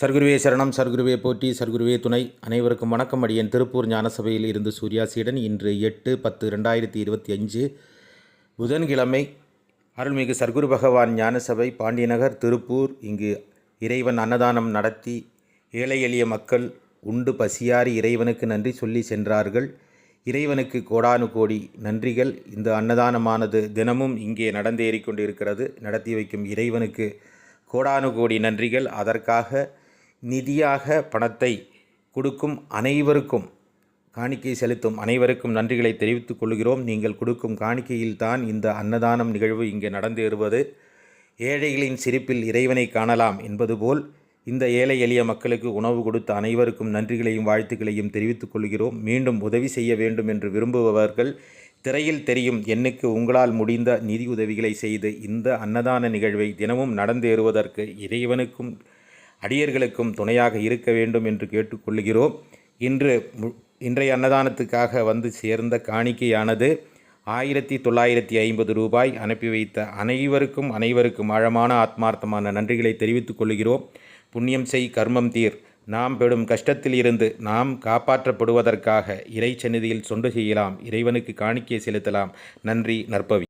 சர்க்குருவே சரணம் சர்க்குருவே போற்றி சர்க்குருவே துணை. அனைவருக்கும் வணக்கம். அடியன் திருப்பூர் ஞானசபையில் இருந்து சூர்யாசியுடன் இன்று எட்டு பத்து ரெண்டாயிரத்தி இருபத்தி அஞ்சு புதன்கிழமை. அருள்மிகு சர்க்குரு பகவான் ஞானசபை பாண்டியநகர் திருப்பூர். இங்கு இறைவன் அன்னதானம் நடத்தி ஏழை எளிய மக்கள் உண்டு பசியாறி இறைவனுக்கு நன்றி சொல்லி சென்றார்கள். இறைவனுக்கு கோடானு கோடி நன்றிகள். இந்த அன்னதானமானது தினமும் இங்கே நடந்தேறிக் கொண்டிருக்கிறது. நடத்தி வைக்கும் இறைவனுக்கு கோடானு கோடி நன்றிகள். அதற்காக நிதியாக பணத்தை கொடுக்கும் அனைவருக்கும் காணிக்கை செலுத்தும் அனைவருக்கும் நன்றிகளை தெரிவித்துக் கொள்கிறோம். நீங்கள் கொடுக்கும் காணிக்கையில்தான் இந்த அன்னதானம் நிகழ்வு இங்கே நடந்தேறுவது. ஏழைகளின் சிரிப்பில் இறைவனை காணலாம் என்பது போல் இந்த ஏழை எளிய மக்களுக்கு உணவு கொடுத்த அனைவருக்கும் நன்றிகளையும் வாழ்த்துக்களையும் தெரிவித்துக் கொள்கிறோம். மீண்டும் உதவி செய்ய வேண்டும் என்று விரும்புபவர்கள் திரையில் தெரியும் எண்ணுக்கு உங்களால் முடிந்த நிதி உதவிகளை செய்து இந்த அன்னதான நிகழ்வை தினமும் நடந்தேறுவதற்கு இறைவனுக்கும் அடியர்களுக்கும் துணையாக இருக்க வேண்டும் என்று கேட்டுக்கொள்கிறோம் இன்று மு- இன்றைய அன்னதானத்துக்காக வந்து சேர்ந்த காணிக்கையானது ஆயிரத்தி தொள்ளாயிரத்தி ஐம்பது ரூபாய் அனுப்பி வைத்த அனைவருக்கும் அனைவருக்கும் ஆழமான ஆத்மார்த்தமான நன்றிகளை தெரிவித்துக் கொள்கிறோம் புண்ணியம் செய் கர்மம் தீர். நாம் பெடும் கஷ்டத்தில் இருந்து நாம் காப்பாற்றப்படுவதற்காக இறை சந்நிதியில் சொண்டு செய்யலாம். இறைவனுக்கு காணிக்கை செலுத்தலாம். நன்றி நற்பவி